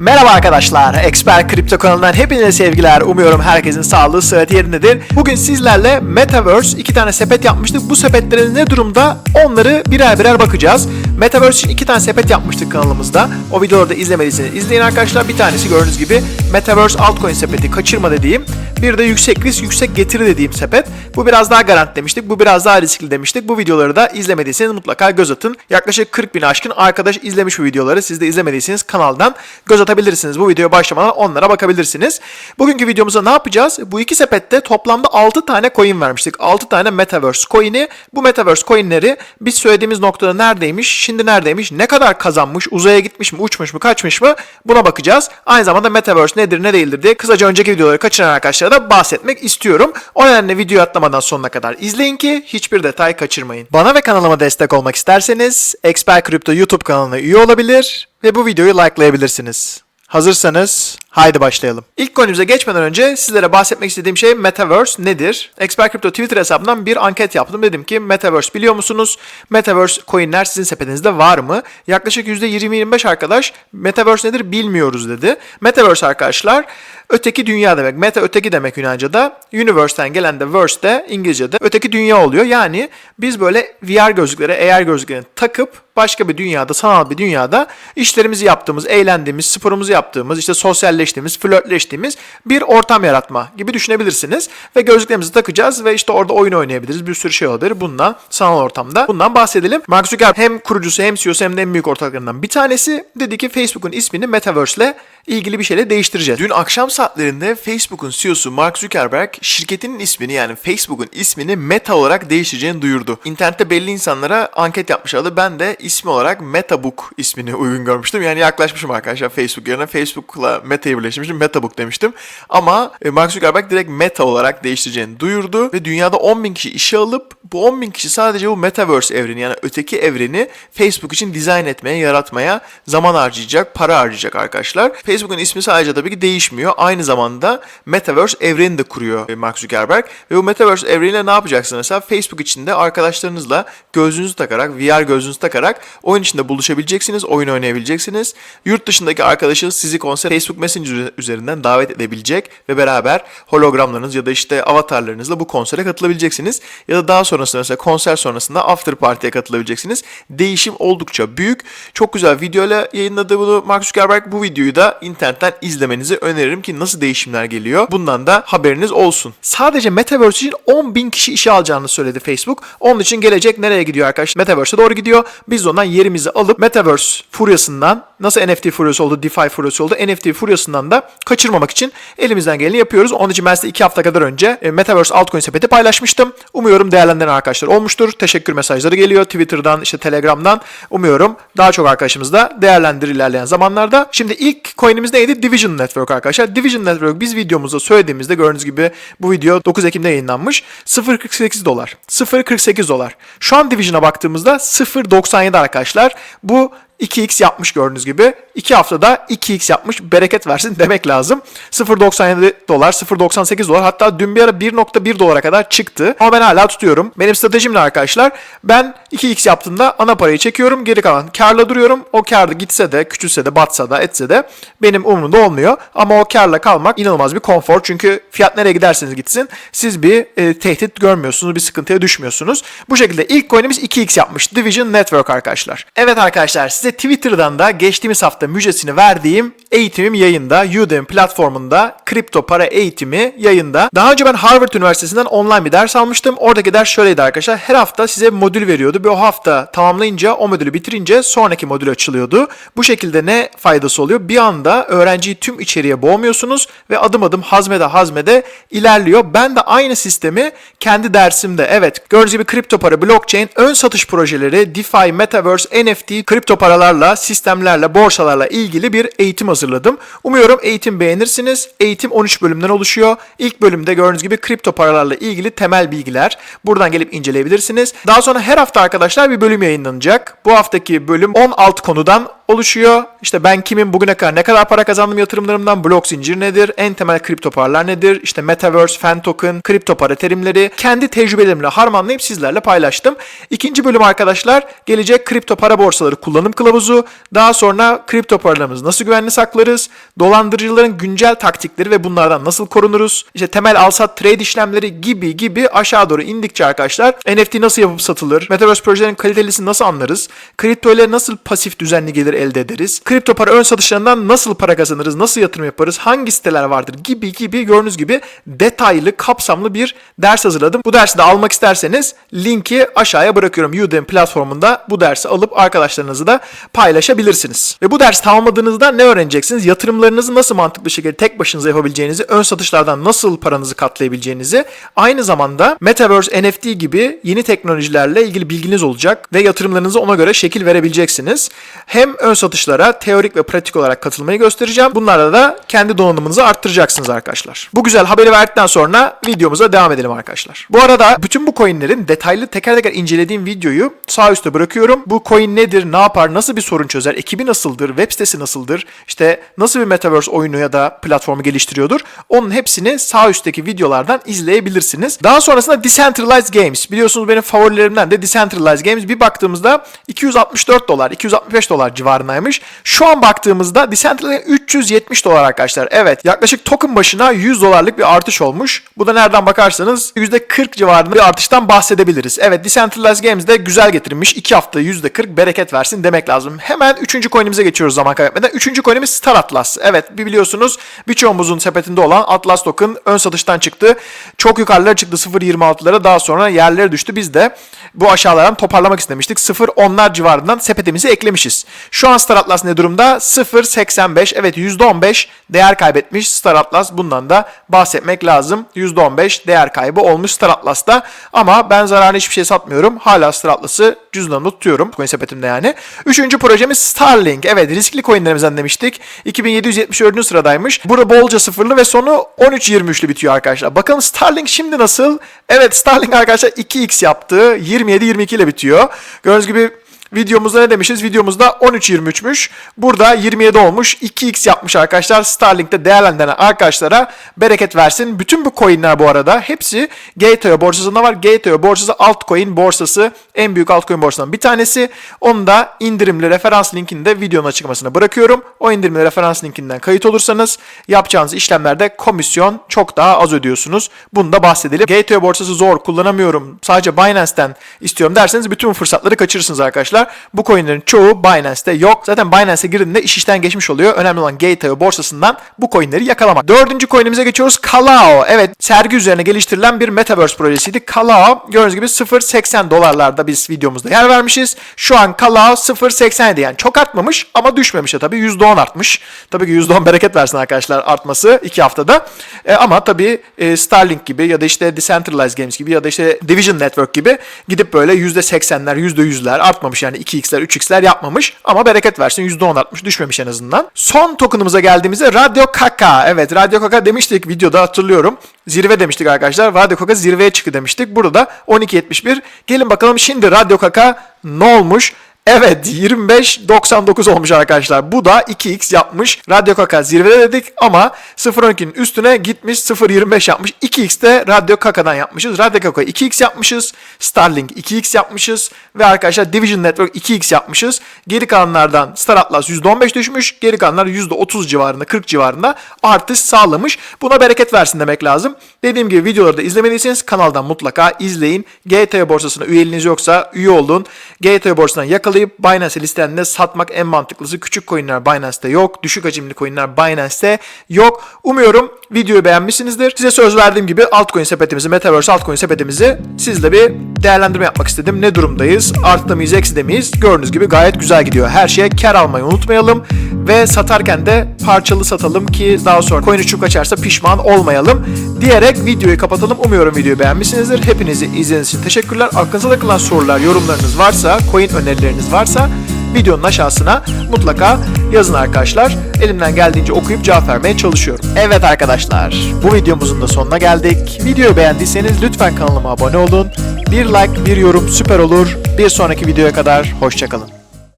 Merhaba arkadaşlar, Expert Kripto kanalından hepinize sevgiler. Umuyorum herkesin sağlığı, sıhhati yerindedir. Bugün sizlerle Metaverse iki tane sepet yapmıştık. Bu sepetlerin ne durumda onları birer birer bakacağız. Metaverse için iki tane sepet yapmıştık kanalımızda. O videoları da izlemediyseniz izleyin arkadaşlar. Bir tanesi gördüğünüz gibi Metaverse altcoin sepeti kaçırma dediğim. Bir de yüksek risk, yüksek getiri dediğim sepet. Bu biraz daha garanti demiştik. Bu biraz daha riskli demiştik. Bu videoları da izlemediyseniz mutlaka göz atın. Yaklaşık 40 bin aşkın arkadaş izlemiş bu videoları. Siz de izlemediyseniz kanaldan göz atabilirsiniz. Bu videoya başlamadan onlara bakabilirsiniz. Bugünkü videomuzda ne yapacağız? Bu iki sepette toplamda 6 tane coin vermiştik. 6 tane Metaverse coin'i. Bu Metaverse coin'leri biz söylediğimiz noktada neredeymiş, şimdi neredeymiş, ne kadar kazanmış, uzaya gitmiş mi, uçmuş mu, kaçmış mı buna bakacağız. Aynı zamanda Metaverse nedir, ne değildir diye kısaca önceki videoları kaçıran arkadaşlara da bahsetmek istiyorum. O nedenle videoyu atlamadan sonuna kadar izleyin ki hiçbir detay kaçırmayın. Bana ve kanalıma destek olmak isterseniz Expert Crypto YouTube kanalına üye olabilir ve bu videoyu likelayabilirsiniz. Hazırsanız haydi başlayalım. İlk konumuza geçmeden önce sizlere bahsetmek istediğim şey Metaverse nedir? Expert Crypto Twitter hesabından bir anket yaptım. Dedim ki Metaverse biliyor musunuz? Metaverse coinler sizin sepetinizde var mı? Yaklaşık %20-25 arkadaş Metaverse nedir bilmiyoruz dedi. Metaverse arkadaşlar öteki dünya demek. Meta öteki demek Yunanca'da. Universe'ten gelen de verse de İngilizce'de öteki dünya oluyor. Yani biz böyle VR gözlükleri, AR gözlüklerini takıp başka bir dünyada, sanal bir dünyada işlerimizi yaptığımız, eğlendiğimiz, sporumuzu yaptığımız, işte sosyalleştiğimiz, flörtleştiğimiz bir ortam yaratma gibi düşünebilirsiniz. Ve gözlüklerimizi takacağız ve işte orada oyun oynayabiliriz. Bir sürü şey olabilir. Bundan sanal ortamda bundan bahsedelim. Mark Zuckerberg hem kurucusu hem CEO'su hem de en büyük ortaklarından bir tanesi dedi ki Facebook'un ismini Metaverse ile ilgili bir şeyle değiştireceğiz. Dün akşam saatlerinde Facebook'un CEO'su Mark Zuckerberg şirketinin ismini yani Facebook'un ismini Meta olarak değiştireceğini duyurdu. İnternette belli insanlara anket yapmışlardı. Ben de ismi olarak MetaBook ismini uygun görmüştüm. Yani yaklaşmışım arkadaşlar Facebook yerine Facebook'la Meta'yı birleştirmiştim. MetaBook demiştim. Ama e, Mark Zuckerberg direkt Meta olarak değiştireceğini duyurdu ve dünyada 10 bin kişi işe alıp bu 10 bin kişi sadece bu Metaverse evreni yani öteki evreni Facebook için dizayn etmeye, yaratmaya zaman harcayacak, para harcayacak arkadaşlar. Facebook'un ismi sadece tabii ki değişmiyor. Aynı zamanda Metaverse evreni de kuruyor e, Mark Zuckerberg. Ve bu Metaverse evreniyle ne yapacaksınız? Mesela Facebook içinde arkadaşlarınızla gözlüğünüzü takarak, VR gözlüğünüzü takarak oyun içinde buluşabileceksiniz, oyun oynayabileceksiniz. Yurt dışındaki arkadaşınız sizi konser Facebook Messenger üzerinden davet edebilecek ve beraber hologramlarınız ya da işte avatarlarınızla bu konsere katılabileceksiniz. Ya da daha sonrasında mesela konser sonrasında after party'ye katılabileceksiniz. Değişim oldukça büyük. Çok güzel videoyla yayınladı bunu Mark Zuckerberg. Bu videoyu da internetten izlemenizi öneririm ki nasıl değişimler geliyor. Bundan da haberiniz olsun. Sadece Metaverse için 10 bin kişi işe alacağını söyledi Facebook. Onun için gelecek nereye gidiyor arkadaşlar? Metaverse'e doğru gidiyor. Biz ondan yerimizi alıp Metaverse furyasından nasıl NFT furyası oldu, DeFi furyası oldu, NFT furyasından da kaçırmamak için elimizden geleni yapıyoruz. Onun için ben size 2 hafta kadar önce e, Metaverse altcoin sepeti paylaşmıştım. Umuyorum değerlendiren arkadaşlar olmuştur. Teşekkür mesajları geliyor Twitter'dan, işte Telegram'dan. Umuyorum daha çok arkadaşımız da değerlendirir ilerleyen zamanlarda. Şimdi ilk coin'imiz neydi? Division Network arkadaşlar. Division Network biz videomuzda söylediğimizde gördüğünüz gibi bu video 9 Ekim'de yayınlanmış. 0.48 dolar. 0.48 dolar. Şu an Division'a baktığımızda 0.97 arkadaşlar. Bu 2x yapmış gördüğünüz gibi. 2 haftada 2x yapmış. Bereket versin demek lazım. 0.97 dolar, 0.98 dolar. Hatta dün bir ara 1.1 dolara kadar çıktı. Ama ben hala tutuyorum. Benim stratejim ne arkadaşlar? Ben 2x yaptığımda ana parayı çekiyorum. Geri kalan karla duruyorum. O karda gitse de, küçülse de, batsa da, etse de benim umurumda olmuyor. Ama o karla kalmak inanılmaz bir konfor. Çünkü fiyat nereye giderseniz gitsin siz bir e, tehdit görmüyorsunuz. Bir sıkıntıya düşmüyorsunuz. Bu şekilde ilk coin'imiz 2x yapmış. Division Network arkadaşlar. Evet arkadaşlar size Twitter'dan da geçtiğimiz hafta müjdesini verdiğim eğitimim yayında. Udemy platformunda kripto para eğitimi yayında. Daha önce ben Harvard Üniversitesi'nden online bir ders almıştım. Oradaki ders şöyleydi arkadaşlar. Her hafta size modül veriyordu. Bir o hafta tamamlayınca o modülü bitirince sonraki modül açılıyordu. Bu şekilde ne faydası oluyor? Bir anda öğrenciyi tüm içeriye boğmuyorsunuz ve adım adım hazmede hazmede ilerliyor. Ben de aynı sistemi kendi dersimde evet gördüğünüz gibi kripto para, blockchain, ön satış projeleri, DeFi, Metaverse, NFT, kripto paralarla, sistemlerle, borsalarla ilgili bir eğitim hazırladım. Umuyorum eğitim beğenirsiniz. Eğitim 13 bölümden oluşuyor. İlk bölümde gördüğünüz gibi kripto paralarla ilgili temel bilgiler. Buradan gelip inceleyebilirsiniz. Daha sonra her hafta arkadaşlar bir bölüm yayınlanacak. Bu haftaki bölüm 16 konudan oluşuyor. İşte ben kimim, bugüne kadar ne kadar para kazandım yatırımlarımdan, blok zincir nedir, en temel kripto paralar nedir, işte metaverse, fan token, kripto para terimleri, kendi tecrübelerimle harmanlayıp sizlerle paylaştım. İkinci bölüm arkadaşlar gelecek kripto para borsaları kullanım kılavuzu, daha sonra kripto paralarımızı nasıl güvenli saklarız, dolandırıcıların güncel taktikleri ve bunlardan nasıl korunuruz, işte temel alsat trade işlemleri gibi gibi aşağı doğru indikçe arkadaşlar NFT nasıl yapıp satılır, metaverse projelerin kalitelisini nasıl anlarız, kripto ile nasıl pasif düzenli gelir elde ederiz, kripto para ön satışlarından nasıl para kazanırız, nasıl yatırım yaparız, hangi siteler vardır gibi gibi gördüğünüz gibi detaylı, kapsamlı bir ders hazırladım. Bu dersi de almak isterseniz linki aşağıya bırakıyorum. Udemy platformunda bu dersi alıp arkadaşlarınızı da paylaşabilirsiniz. Ve bu dersi tamamladığınızda ne öğreneceksiniz? Yatırımlarınızı nasıl mantıklı şekilde tek başınıza yapabileceğinizi, ön satışlardan nasıl paranızı katlayabileceğinizi, aynı zamanda Metaverse, NFT gibi yeni teknolojilerle ilgili bilginiz olacak ve yatırımlarınızı ona göre şekil verebileceksiniz. Hem ön satışlara teorik ve pratik olarak katılmayı göstereceğim. Bunlarla da kendi donanımınızı arttıracaksınız arkadaşlar. Bu güzel haberi verdikten sonra videomuza devam edelim arkadaşlar. Bu arada bütün bu coinlerin detaylı teker teker incelediğim videoyu sağ üstte bırakıyorum. Bu coin nedir, ne yapar, nasıl bir sorun çözer, ekibi nasıldır, web sitesi nasıldır, işte nasıl bir metaverse oyunu ya da platformu geliştiriyordur. Onun hepsini sağ üstteki videolardan izleyebilirsiniz. Daha sonrasında Decentralized Games. Biliyorsunuz benim favorilerimden de Decentralized Games. Bir baktığımızda 264 dolar, 265 dolar civarındaymış. Şu an baktığımızda Decentralized 370 dolar arkadaşlar. Evet yaklaşık token başına 100 dolarlık bir artış olmuş. Bu da nereden bakarsanız %40 civarında bir artıştan bahsedebiliriz. Evet Decentralized Games de güzel getirilmiş. 2 hafta %40 bereket versin demek lazım. Hemen 3. coin'imize geçiyoruz zaman kaybetmeden. 3. coin'imiz Star Atlas. Evet biliyorsunuz birçoğumuzun sepetinde olan Atlas token ön satıştan çıktı. Çok yukarılara çıktı 0.26'lara daha sonra yerlere düştü. Biz de bu aşağılardan toparlamak istemiştik. 0.10'lar civarından sepetimizi eklemişiz. Şu an Star Atlas ne durumda? 0.85 evet %15 değer kaybetmiş Star Atlas. Bundan da bahsetmek lazım. %15 değer kaybı olmuş Star Atlas'ta. Ama ben zararlı hiçbir şey satmıyorum. Hala Star Atlas'ı cüzdanımda tutuyorum. Coin sepetimde yani. Üçüncü projemiz Starlink. Evet riskli coinlerimizden demiştik. 2774. sıradaymış. Burada bolca sıfırlı ve sonu 13.23'lü bitiyor arkadaşlar. Bakalım Starlink şimdi nasıl? Evet Starlink arkadaşlar 2x yaptı. 27-22 ile bitiyor. Gördüğünüz gibi Videomuzda ne demişiz? Videomuzda 13.23'müş. Burada 27 olmuş. 2x yapmış arkadaşlar. Starlink'te değerlendiren arkadaşlara bereket versin. Bütün bu coinler bu arada hepsi Gateway borsasında var. Gateway borsası altcoin borsası. En büyük altcoin borsalarından bir tanesi. Onu da indirimli referans linkini de videonun açıklamasına bırakıyorum. O indirimli referans linkinden kayıt olursanız yapacağınız işlemlerde komisyon çok daha az ödüyorsunuz. Bunu da bahsedelim. Gateway borsası zor kullanamıyorum. Sadece Binance'ten istiyorum derseniz bütün fırsatları kaçırırsınız arkadaşlar arkadaşlar. Bu coinlerin çoğu Binance'te yok. Zaten Binance'e girdiğinde iş işten geçmiş oluyor. Önemli olan Gateway borsasından bu coinleri yakalamak. Dördüncü coinimize geçiyoruz. Kalao. Evet sergi üzerine geliştirilen bir Metaverse projesiydi. Kalao gördüğünüz gibi 0.80 dolarlarda biz videomuzda yer vermişiz. Şu an Kalao 0.87 yani çok artmamış ama düşmemiş de tabii %10 artmış. Tabii ki %10 bereket versin arkadaşlar artması 2 haftada. E, ama tabii e, Starlink gibi ya da işte Decentralized Games gibi ya da işte Division Network gibi gidip böyle %80'ler %100'ler artmamış yani yani 2x'ler 3x'ler yapmamış ama bereket versin %10 artmış düşmemiş en azından. Son token'ımıza geldiğimizde Radyo Kaka. Evet Radyo Kaka demiştik videoda hatırlıyorum. Zirve demiştik arkadaşlar. Radyo Kaka zirveye çıktı demiştik. Burada da 12.71. Gelin bakalım şimdi Radyo Kaka ne olmuş? Evet 25.99 olmuş arkadaşlar. Bu da 2x yapmış. Radyo Kaka zirvede dedik ama 0.12'nin üstüne gitmiş 0.25 yapmış. 2x de Radyo Kaka'dan yapmışız. Radyo Kaka 2x yapmışız. Starlink 2x yapmışız. Ve arkadaşlar Division Network 2x yapmışız. Geri kalanlardan Star Atlas %15 düşmüş. Geri kalanlar %30 civarında 40 civarında artış sağlamış. Buna bereket versin demek lazım. Dediğim gibi videoları da izlemediyseniz kanaldan mutlaka izleyin. GTO borsasına üyeliğiniz yoksa üye olun. GTO borsasından yakalayın yakalayıp Binance listelerinde satmak en mantıklısı. Küçük coinler Binance'te yok. Düşük hacimli coinler Binance'te yok. Umuyorum videoyu beğenmişsinizdir. Size söz verdiğim gibi altcoin sepetimizi, Metaverse altcoin sepetimizi sizle bir değerlendirme yapmak istedim. Ne durumdayız? Artta mıyız, ekside miyiz? Gördüğünüz gibi gayet güzel gidiyor. Her şeye kar almayı unutmayalım. Ve satarken de parçalı satalım ki daha sonra coin uçup kaçarsa pişman olmayalım. Diyerek videoyu kapatalım. Umuyorum videoyu beğenmişsinizdir. Hepinizi izlediğiniz için teşekkürler. Aklınıza takılan sorular, yorumlarınız varsa, coin önerileriniz varsa videonun aşağısına mutlaka yazın arkadaşlar. Elimden geldiğince okuyup cevap vermeye çalışıyorum. Evet arkadaşlar bu videomuzun da sonuna geldik. Videoyu beğendiyseniz lütfen kanalıma abone olun. Bir like bir yorum süper olur. Bir sonraki videoya kadar hoşçakalın.